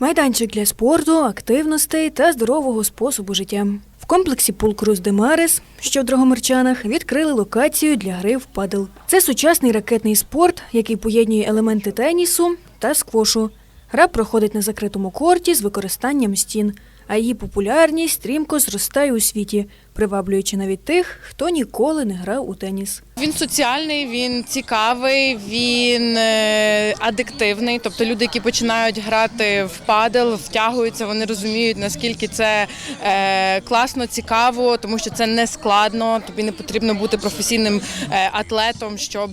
Майданчик для спорту, активностей та здорового способу життя. В комплексі Пулкрус Демарес, що в Дрогомирчанах, відкрили локацію для гри в падл. Це сучасний ракетний спорт, який поєднує елементи тенісу та сквошу. Гра проходить на закритому корті з використанням стін, а її популярність стрімко зростає у світі, приваблюючи навіть тих, хто ніколи не грав у теніс. Він соціальний, він цікавий, він е, адиктивний. Тобто люди, які починають грати в падел, втягуються, вони розуміють, наскільки це е, класно, цікаво, тому що це не складно. Тобі не потрібно бути професійним е, атлетом, щоб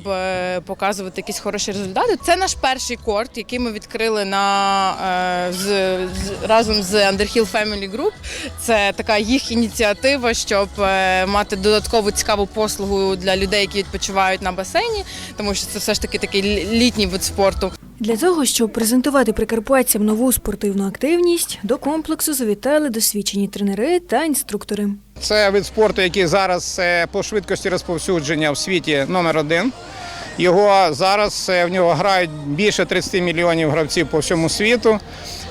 показувати якісь хороші результати. Це наш перший корт, який ми відкрили на з, з разом з Underhill Family Group. Це така їх ініціатива, щоб е, мати додаткову цікаву послугу для людей, які відпочивають на басейні, тому що це все ж таки такий літній вид спорту. Для того, щоб презентувати прикарпатцям нову спортивну активність, до комплексу завітали досвідчені тренери та інструктори. Це вид спорту, який зараз е, по швидкості розповсюдження в світі номер один. Його зараз е, в нього грають більше 30 мільйонів гравців по всьому світу.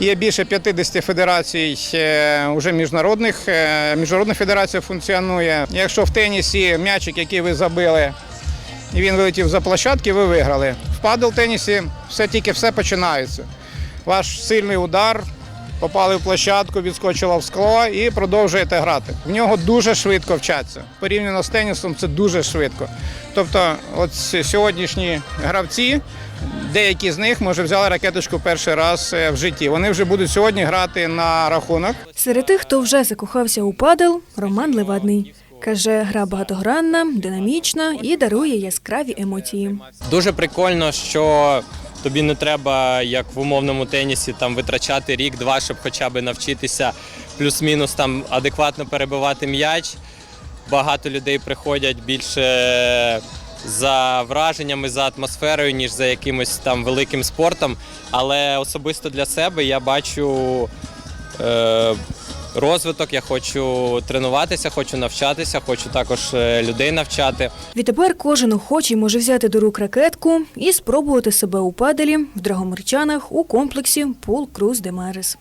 Є більше 50 федерацій е, уже міжнародних. е, Міжнародна федерація функціонує. Якщо в тенісі м'ячик, який ви забили, і він вилетів за площадки, ви виграли. В падл тенісі все тільки все починається. Ваш сильний удар, попали в площадку, відскочило в скло і продовжуєте грати. В нього дуже швидко вчаться. Порівняно з тенісом, це дуже швидко. Тобто, от сьогоднішні гравці, деякі з них може взяли ракеточку перший раз е, в житті. Вони вже будуть сьогодні грати на рахунок. Серед тих, хто вже закохався у падел, Роман Левадний. Каже, гра багатогранна, динамічна і дарує яскраві емоції. Дуже прикольно, що тобі не треба, як в умовному тенісі, там витрачати рік-два, щоб хоча б навчитися плюс-мінус там адекватно перебивати м'яч. Багато людей приходять більше за враженнями, за атмосферою, ніж за якимось там великим спортом. Але особисто для себе я бачу е, розвиток, я хочу тренуватися, хочу навчатися, хочу також е, людей навчати. Відтепер кожен охочий може взяти до рук ракетку і спробувати себе у паделі в Драгомирчанах у комплексі Пул Круз де Марес.